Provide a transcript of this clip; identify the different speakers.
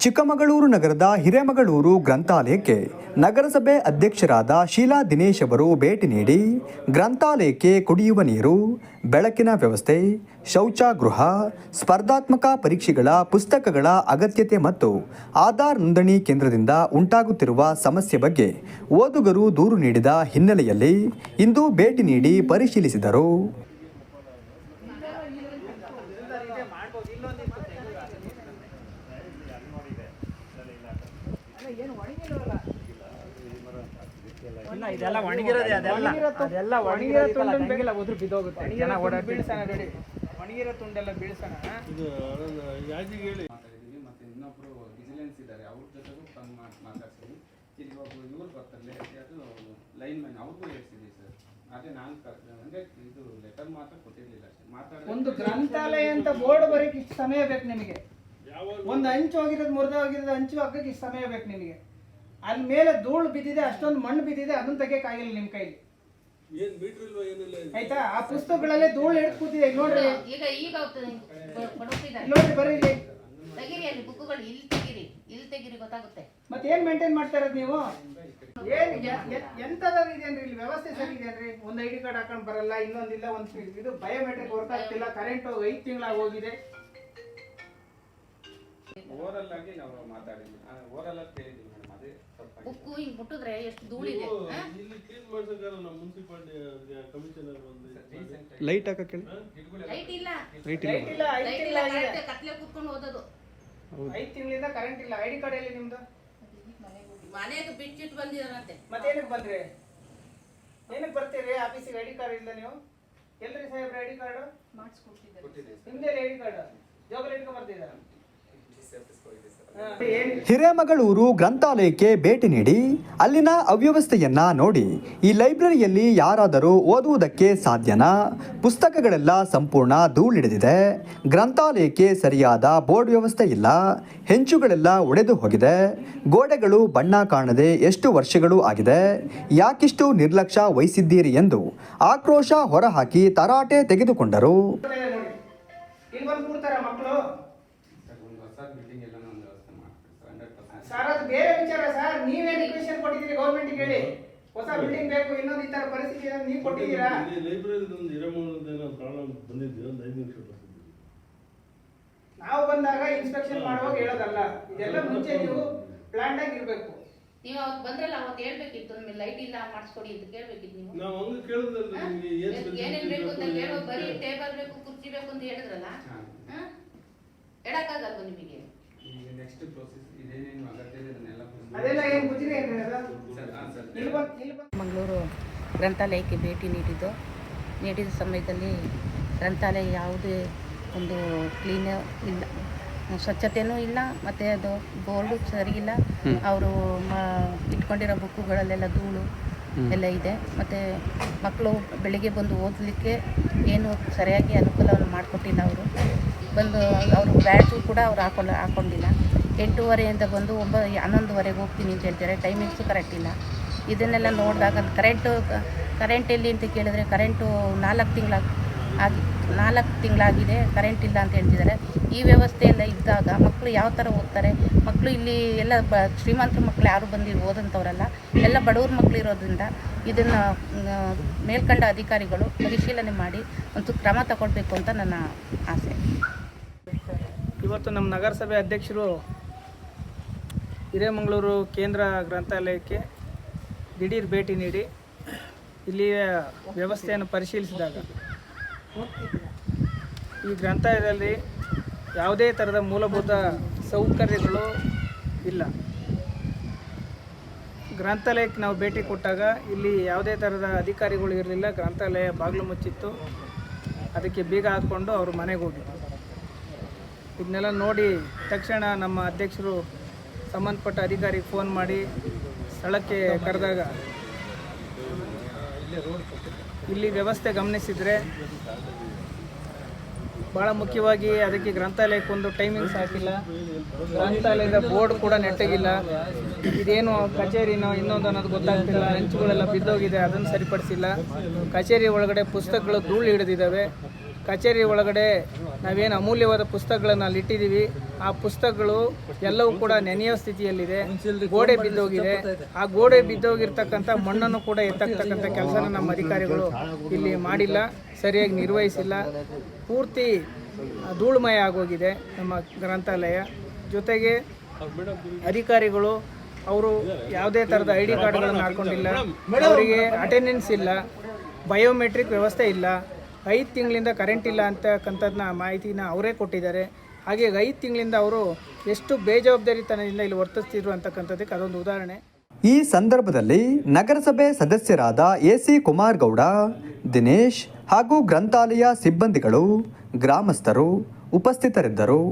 Speaker 1: ಚಿಕ್ಕಮಗಳೂರು ನಗರದ ಹಿರೇಮಗಳೂರು ಗ್ರಂಥಾಲಯಕ್ಕೆ ನಗರಸಭೆ ಅಧ್ಯಕ್ಷರಾದ ಶೀಲಾ ದಿನೇಶ್ ಅವರು ಭೇಟಿ ನೀಡಿ, ಗ್ರಂಥಾಲಯಕ್ಕೆ ಕುಡಿಯುವ ನೀರು, ಬೆಳಕಿನ ವ್ಯವಸ್ಥೆ, ಶೌಚಾಗೃಹ, ಸ್ಪರ್ಧಾತ್ಮಕ ಪರೀಕ್ಷೆಗಳ ಪುಸ್ತಕಗಳ ಅಗತ್ಯತೆ ಮತ್ತು ಆಧಾರ್ ನೋಂದಣಿ ಕೇಂದ್ರದಿಂದ ಉಂಟಾಗುತ್ತಿರುವ ಸಮಸ್ಯೆ ಬಗ್ಗೆ ಓದುಗರು ದೂರು ನೀಡಿದ ಹಿನ್ನೆಲೆಯಲ್ಲಿ ಇಂದು ಭೇಟಿ ನೀಡಿ ಪರಿಶೀಲಿಸಿದರು
Speaker 2: ಇಲ್ಲ ಇದೆಲ್ಲ ಒಣಗಿರೋದೇ ಅದೆಲ್ಲ. ಅದೆಲ್ಲ
Speaker 3: ಒಣಗಿರೋ
Speaker 2: ಒಣಗಿರೋ
Speaker 3: ತುಂಡು
Speaker 2: ಹಂಗೆಲ್ಲ ಉದುರು ಬಿದ್ದೋಗುತ್ತೆ. ಜನ ಓಡಾಡಿ
Speaker 3: ಬೀಳ್ಸೋಣ ರೆಡಿ ಒಣಗಿರೋ ತುಂಡೆಲ್ಲ ಬೀಳ್ಸೋಣ.
Speaker 4: ಮಾತಾಡಿದ್ದೀವಿ ಮತ್ತು ಇನ್ನೊಬ್ಬರು ವಿಜಿಲೆನ್ಸ್ ಇದ್ದಾರೆ. ಅವ್ರ ಜೊತೆಗೂ ತಂದು ಮಾತಾಡ್ತೀನಿ ಮಾತಾಡ್ತೀವಿ ಇಲ್ಲಿ ಒಬ್ಬರು ಇವ್ರು ಬರ್ತಾರೆ. ಅದು ಲೈನ್ ಮ್ಯಾನ್ ಅವ್ರಿಗೂ ಹೇಳ್ತಿದ್ದೀವಿ ಸರ್. ಅದೇ ನಾನು ಅಂದರೆ ಇದು ಲೆಟರ್ ಮಾತ್ರ ಕೊಟ್ಟಿರಲಿಲ್ಲ ಅಷ್ಟೇ. ಮಾತಾಡಿ
Speaker 3: ಒಂದು ಗ್ರಂಥಾಲಯ ಅಂತ ಬೋರ್ಡ್ ಬರೀಕ್ ಇಷ್ಟು ಸಮಯ ಬೇಕು ನಿಮಗೆ. ಒಂದು ಅಂಚು ಹೋಗಿರೋದು ಮುರಿದ ಹೋಗಿರೋದು ಅಂಚು ಹಾಕಕ್ಕೆ ಇಷ್ಟು ಸಮಯ ಬೇಕು ನಿಮಗೆ. ಅಲ್ಲಿ ಮೇಲೆ ಧೂಳು ಬಿದ್ದಿದೆ ಅಷ್ಟೊಂದು ಮಣ್ಣು ಬಿದ್ದಿದೆ ಅದನ್ನ ತೆಗಿಯಕ್ಕಾಗಿಲ್ಲ ನಿಮ್ಮ ಕೈಲಿ. ಆಯ್ತಾ? ಆ ಪುಸ್ತಕಗಳಲ್ಲೇ ಧೂಳು ಹಿಡ್ದು ಕೂತಿದೆ ನೋಡ್ರಿ.
Speaker 5: ಈಗ ಈಗ
Speaker 3: ಇಲ್ಲಿ ನೋಡ್ರಿ ಬರ್ರಿ ಇಲ್ಲಿ.
Speaker 5: ತೆಗಿರಿ ಅಲ್ಲಿ ಬುಕ್ಗಳು ಇಲ್ಲಿ ತೆಗಿರಿ ಇಲ್ಲಿ ತೆಗಿರಿ ಗೊತ್ತಾಗುತ್ತೆ.
Speaker 3: ಮತ್ತೆ ಏನ್ ಮೇಂಟೈನ್ ಮಾಡ್ತಾ ಇರೋದು ನೀವು? ಏನ್ ಎ- ಎ- ಇದೆಯನ್ರಿ ಇಲ್ಲಿ ವ್ಯವಸ್ಥೆ ಸರಿ ಇದೆಯನ್ರಿ ಒಂದು ಐಡಿ ಡಿ ಕಾರ್ಡ್ ಹಾಕೊಂಡ್ ಬರಲ್ಲ ಇನ್ನೊಂದಿಲ್ಲ ಒಂದು ಇದು ಬಯೋಮೆಟ್ರಿಕ್ ವರ್ಕ್ ಆಗ್ತಿಲ್ಲ ಕರೆಂಟ್ ಐದು ತಿಂಗಳಾಗಿ ಹೋಗಿದೆ.
Speaker 4: ಓರಲ್ ಆಗಿ ನಾವು ಮಾತಾಡಿದ್ವಿ. ಓರಲ್ ಆಗಿ ಕೇಳಿದ್ವಿ.
Speaker 5: ಬುಕ್ಕು ಹಿಂಗ್ ಮುಟ್ಟಿದ್ರೆ ಎಷ್ಟು ಧೂಳಿದೆ ಇದೆ
Speaker 6: ಇಲ್ಲಿ ಕ್ಲೀನ್ ಮಾಡ್ಸಕ್ಕಾರ ನಮ್ಮ ಮುನ್ಸಿಪಾಲಿಟಿ ಕಮಿಷನರ್ ಬಂದು
Speaker 1: ಲೈಟ್ ಹಾಕಕ್ಕೆ
Speaker 5: ಲೈಟ್ ಇಲ್ಲ.
Speaker 3: ಲೈಟ್ ಇಲ್ಲ.
Speaker 5: ಲೈಟ್ ಇಲ್ಲ ಕತ್ಲೆ ಕೂತ್ಕೊಂಡು ಓದೋದು
Speaker 3: ಐದು ತಿಂಗಳಿಂದ ಕರೆಂಟ್ ಇಲ್ಲ. ಐಡಿ ಡಿ ಕಾರ್ಡ್ ಎಲ್ಲಿ ನಿಮ್ದು?
Speaker 5: ಮನೆಗೆ ಬಿಚ್ಚಿಟ್ಟು ಬಂದಿದಾರಂತೆ
Speaker 3: ಮತ್ತೆ ಏನಕ್ಕೆ ಬಂದ್ರಿ? ಏನಕ್ಕೆ ಬರ್ತೀರಿ? ಆಫೀಸಿಗೆ ಐಡಿ ಕಾರ್ಡ್ ಇಲ್ಲ ನೀವು? ಎಲ್ರಿ ಸಾಹೇಬ್ರ ಐ ಡಿ ಕಾರ್ಡ್ ನಿಮ್ದೇ ಐ ಡಿ ಕಾರ್ಡ್ ಜಾಬ್ ಇಟ್ಕೊಂಡ್ ಬರ್ತಿದ್ದೀರಾ?
Speaker 1: ಹಿರೇಮಗಳೂರು ಗ್ರಂಥಾಲಯಕ್ಕೆ ಭೇಟಿ ನೀಡಿ ಅಲ್ಲಿನ ಅವ್ಯವಸ್ಥೆಯನ್ನ ನೋಡಿ, ಈ ಲೈಬ್ರರಿಯಲ್ಲಿ ಯಾರಾದರೂ ಓದುವುದಕ್ಕೆ ಸಾಧ್ಯನಾ? ಪುಸ್ತಕಗಳೆಲ್ಲ ಸಂಪೂರ್ಣ ಧೂಳಿಡಿದಿದೆ. ಗ್ರಂಥಾಲಯಕ್ಕೆ ಸರಿಯಾದ ಬೋರ್ಡ್ ವ್ಯವಸ್ಥೆ ಇಲ್ಲ. ಹೆಂಚುಗಳೆಲ್ಲ ಒಡೆದು ಹೋಗಿದೆ. ಗೋಡೆಗಳು ಬಣ್ಣ ಕಾಣದೆ ಎಷ್ಟು ವರ್ಷಗಳು ಆಗಿದೆ. ಯಾಕಿಷ್ಟು ನಿರ್ಲಕ್ಷ್ಯ ವಹಿಸಿದ್ದೀರಿ ಎಂದು ಆಕ್ರೋಶ ಹೊರಹಾಕಿ ತರಾಟೆ ತೆಗೆದುಕೊಂಡರು
Speaker 3: ಇದೆ ನೋಡಿ ಇಲ್ಲಿ ಬಂದು ಕೂಡ್ತಾರ ಮಕ್ಕಳು
Speaker 4: ಸರ್ ಒಂದು ಹೊಸ ಬಿಲ್ಡಿಂಗ್ ಎಲ್ಲ ಒಂದು ವ್ಯವಸ್ಥೆ ಮಾಡ್ತೀವಿ ಸರ್ ಹಂಡ್ರೆಡ್ ಪರ್ಸೆಂಟ್
Speaker 3: ಸರ್ ಅದು ಬೇರೆ ವಿಚಾರ ಸರ್ ನೀವೇ ರಿಕ್ವೆಷನ್ ಕೊಟ್ಟಿದ್ದೀರಿ ಗೌರ್ಮೆಂಟ್ ಹೇಳಿ ಹೊಸ ಬಿಲ್ಡಿಂಗ್ ಬೇಕು ಇನ್ನೊಂದು ಈ ತರ ಪರಿಸ್ಥಿತಿ ಇದೆ ನೀವು ಕೊಟ್ಟಿದ್ದೀರಾ?
Speaker 6: ಲೈಬ್ರರಿ ಒಂದು ಪ್ರಾಬ್ಲಮ್ ಒಂದು ಐದು ನಿಮಿಷ
Speaker 3: ನಾವು ಬಂದಾಗ ಇನ್ಸ್ಪೆಕ್ಷನ್ ಮಾಡುವಾಗ ಹೇಳೋದಲ್ಲ. ಇದೆಲ್ಲ ಮುಂಚೆ ನೀವು ಪ್ಲಾನ್ ಆಗಿ ಇರ್ಬೇಕು.
Speaker 5: ನೀವು ಅವತ್ತು ಬಂದ್ರಲ್ಲ ಅವತ್ತು ಹೇಳ್ಬೇಕಿತ್ತು ನಿಮಗೆ ಲೈಟ್ ಇಲ್ಲ ಮಾಡಿಸ್ಕೊಡಿ ಅಂತ ಕೇಳ್ಬೇಕಿತ್ತು ನೀವು.
Speaker 6: ನಾವು ಹಂಗೆ ಕೇಳಿದ್ರಲ್ಲ? ನಿಮಗೆ ಏನು
Speaker 5: ಏನೇನ್ ಬೇಕು ಅಂತ ಹೇಳೋ ಬರೀ ಟೇಬಲ್ ಬೇಕು ಕುರ್ಚಿ ಬೇಕು ಅಂತ ಹೇಳಿದ್ರಲ್ಲ? ಹಾ. ಹೇಳಕ್ಕಾಗಲ್ವ ನಿಮಗೆ?
Speaker 4: ಈಗ ನೆಕ್ಸ್ಟ್ ಪ್ರೋಸೆಸ್ ಇದೇನೇನು ಅಗತ್ಯ ಇದೆ ಅದನ್ನೆಲ್ಲ
Speaker 3: ಅದೆಲ್ಲ ಏನು ಗುಜರಿ
Speaker 7: ಮಂಗಳೂರು ಗ್ರಂಥಾಲಯಕ್ಕೆ ಭೇಟಿ ನೀಡಿದ್ದು. ನೀಡಿದ ಸಮಯದಲ್ಲಿ ಗ್ರಂಥಾಲಯ ಯಾವುದೇ ಒಂದು ಕ್ಲೀನ್ ಇಲ್ಲ ಸ್ವಚ್ಛತೆಯೂ ಇಲ್ಲ ಮತ್ತು ಅದು ಬೋರ್ಡು ಸರಿಯಿಲ್ಲ. ಇಲ್ಲ ಅವರು ಇಟ್ಕೊಂಡಿರೋ ಬುಕ್ಕುಗಳಲ್ಲೆಲ್ಲ ಧೂಳು ಎಲ್ಲ ಇದೆ. ಮತ್ತು ಮಕ್ಕಳು ಬೆಳಿಗ್ಗೆ ಬಂದು ಓದಲಿಕ್ಕೆ ಏನು ಸರಿಯಾಗಿ ಅನುಕೂಲವನ್ನು ಮಾಡಿಕೊಟ್ಟಿಲ್ಲ ಅವರು. ಬಂದು ಅವರು ಬ್ಯಾಚು ಕೂಡ ಅವ್ರು ಹಾಕೊಂಡು, ಹಾಕೊಂಡಿಲ್ಲ. ಎಂಟೂವರೆಯಿಂದ ಬಂದು ಒಂಬ, ಹನ್ನೊಂದುವರೆಗೆ ಹೋಗ್ತೀನಿ ಅಂತ ಹೇಳ್ತಾರೆ. ಟೈಮಿಂಗ್ಸು ಕರೆಕ್ಟ್ ಇಲ್ಲ. ಇದನ್ನೆಲ್ಲ ನೋಡಿದಾಗ ಕರೆಂಟು ಕರೆಂಟ್ ಎಲ್ಲಿ ಅಂತ ಕೇಳಿದ್ರೆ ಕರೆಂಟು ನಾಲ್ಕು ತಿಂಗಳ ಆಗಿ ನಾಲ್ಕು ತಿಂಗಳಾಗಿದೆ ಕರೆಂಟ್ ಇಲ್ಲ ಅಂತ ಹೇಳ್ತಿದ್ದಾರೆ. ಈ ವ್ಯವಸ್ಥೆ ಎಲ್ಲ ಇದ್ದಾಗ ಮಕ್ಕಳು ಯಾವ ಥರ ಓದ್ತಾರೆ? ಮಕ್ಕಳು ಇಲ್ಲಿ ಎಲ್ಲ ಬ ಶ್ರೀಮಂತರ ಮಕ್ಕಳು ಯಾರು ಬಂದು ಓದಂಥವ್ರಲ್ಲ ಎಲ್ಲ ಬಡವ್ರ ಮಕ್ಕಳು ಇರೋದ್ರಿಂದ ಇದನ್ನು ಮೇಲ್ಕಂಡ ಅಧಿಕಾರಿಗಳು ಪರಿಶೀಲನೆ ಮಾಡಿ ಒಂದು ಕ್ರಮ ತಗೊಳ್ಬೇಕು ಅಂತ ನನ್ನ ಆಸೆ.
Speaker 3: ಇವತ್ತು ನಮ್ಮ ನಗರಸಭೆ ಅಧ್ಯಕ್ಷರು ಹಿರೇಮಂಗಳೂರು ಕೇಂದ್ರ ಗ್ರಂಥಾಲಯಕ್ಕೆ ದಿಢೀರ್ ಭೇಟಿ ನೀಡಿ ಇಲ್ಲಿಯ ವ್ಯವಸ್ಥೆಯನ್ನು ಪರಿಶೀಲಿಸಿದಾಗ ಈ ಗ್ರಂಥಾಲಯದಲ್ಲಿ ಯಾವುದೇ ಥರದ ಮೂಲಭೂತ ಸೌಕರ್ಯಗಳು ಇಲ್ಲ. ಗ್ರಂಥಾಲಯಕ್ಕೆ ನಾವು ಭೇಟಿ ಕೊಟ್ಟಾಗ ಇಲ್ಲಿ ಯಾವುದೇ ಥರದ ಅಧಿಕಾರಿಗಳು ಇರಲಿಲ್ಲ. ಗ್ರಂಥಾಲಯ ಬಾಗಿಲು ಮುಚ್ಚಿತ್ತು. ಅದಕ್ಕೆ ಬೀಗ ಹಾಕ್ಕೊಂಡು ಅವರು ಮನೆಗೆ ಹೋಗಿದ್ರು. ಇದನ್ನೆಲ್ಲ ನೋಡಿ ತಕ್ಷಣ ನಮ್ಮ ಅಧ್ಯಕ್ಷರು ಸಂಬಂಧಪಟ್ಟ ಅಧಿಕಾರಿಗೆ ಫೋನ್ ಮಾಡಿ ಸ್ಥಳಕ್ಕೆ ಕರೆದಾಗ ಇಲ್ಲಿ ವ್ಯವಸ್ಥೆ ಗಮನಿಸಿದರೆ ಭಾಳ ಮುಖ್ಯವಾಗಿ ಅದಕ್ಕೆ ಗ್ರಂಥಾಲಯಕ್ಕೊಂದು ಟೈಮಿಂಗ್ಸ್ ಹಾಕಿಲ್ಲ. ಗ್ರಂಥಾಲಯದ ಬೋರ್ಡ್ ಕೂಡ ನೆಟ್ಟಗಿಲ್ಲ. ಇದೇನು ಕಚೇರಿನೋ ಇನ್ನೊಂದು ಅನ್ನೋದು ಗೊತ್ತಾಗ್ತಿಲ್ಲ. ಹೆಂಚುಗಳೆಲ್ಲ ಬಿದ್ದೋಗಿದೆ, ಅದನ್ನು ಸರಿಪಡಿಸಿಲ್ಲ. ಕಚೇರಿ ಒಳಗಡೆ ಪುಸ್ತಕಗಳು ಧೂಳು ಹಿಡಿದಿದ್ದಾವೆ. ಕಚೇರಿ ಒಳಗಡೆ ನಾವೇನು ಅಮೂಲ್ಯವಾದ ಪುಸ್ತಕಗಳನ್ನು ಅಲ್ಲಿ ಇಟ್ಟಿದ್ದೀವಿ ಆ ಪುಸ್ತಕಗಳು ಎಲ್ಲವೂ ಕೂಡ ನೆನೆಯೋ ಸ್ಥಿತಿಯಲ್ಲಿದೆ. ಗೋಡೆ ಬಿದ್ದೋಗಿದೆ. ಆ ಗೋಡೆ ಬಿದ್ದೋಗಿರ್ತಕ್ಕಂಥ ಮಣ್ಣನ್ನು ಕೂಡ ಎತ್ತಕ್ಕಂಥ ಕೆಲಸನ ನಮ್ಮ ಅಧಿಕಾರಿಗಳು ಇಲ್ಲಿ ಮಾಡಿಲ್ಲ, ಸರಿಯಾಗಿ ನಿರ್ವಹಿಸಿಲ್ಲ. ಪೂರ್ತಿ ಧೂಳುಮಯ ಆಗೋಗಿದೆ ನಮ್ಮ ಗ್ರಂಥಾಲಯ. ಜೊತೆಗೆ ಅಧಿಕಾರಿಗಳು, ಅವರು ಯಾವುದೇ ಥರದ ಐ ಡಿ ಕಾರ್ಡ್ಗಳನ್ನು ಹಾಕೊಂಡಿಲ್ಲ. ಅವರಿಗೆ ಅಟೆಂಡೆನ್ಸ್ ಇಲ್ಲ. ಬಯೋಮೆಟ್ರಿಕ್ ವ್ಯವಸ್ಥೆ ಇಲ್ಲ. ಐದು ತಿಂಗಳಿಂದ ಕರೆಂಟ್ ಇಲ್ಲ ಅಂತಕ್ಕಂಥದ್ದನ್ನ ಮಾಹಿತಿನ ಅವರೇ ಕೊಟ್ಟಿದ್ದಾರೆ. ಹಾಗೆ ಐದು ತಿಂಗಳಿಂದ ಅವರು ಎಷ್ಟು ಬೇಜವಾಬ್ದಾರಿತನದಿಂದ ಇಲ್ಲಿ ವರ್ತಿಸ್ತಿದ್ರು ಅಂತಕ್ಕಂಥದ್ದಕ್ಕೆ ಅದೊಂದು ಉದಾಹರಣೆ.
Speaker 1: ಈ ಸಂದರ್ಭದಲ್ಲಿ ನಗರಸಭೆ ಸದಸ್ಯರಾದ ಎ ಸಿ ಕುಮಾರ್ ಗೌಡ ದಿನೇಶ್ ಹಾಗೂ ಗ್ರಂಥಾಲಯ ಸಿಬ್ಬಂದಿಗಳು, ಗ್ರಾಮಸ್ಥರು ಉಪಸ್ಥಿತರಿದ್ದರು.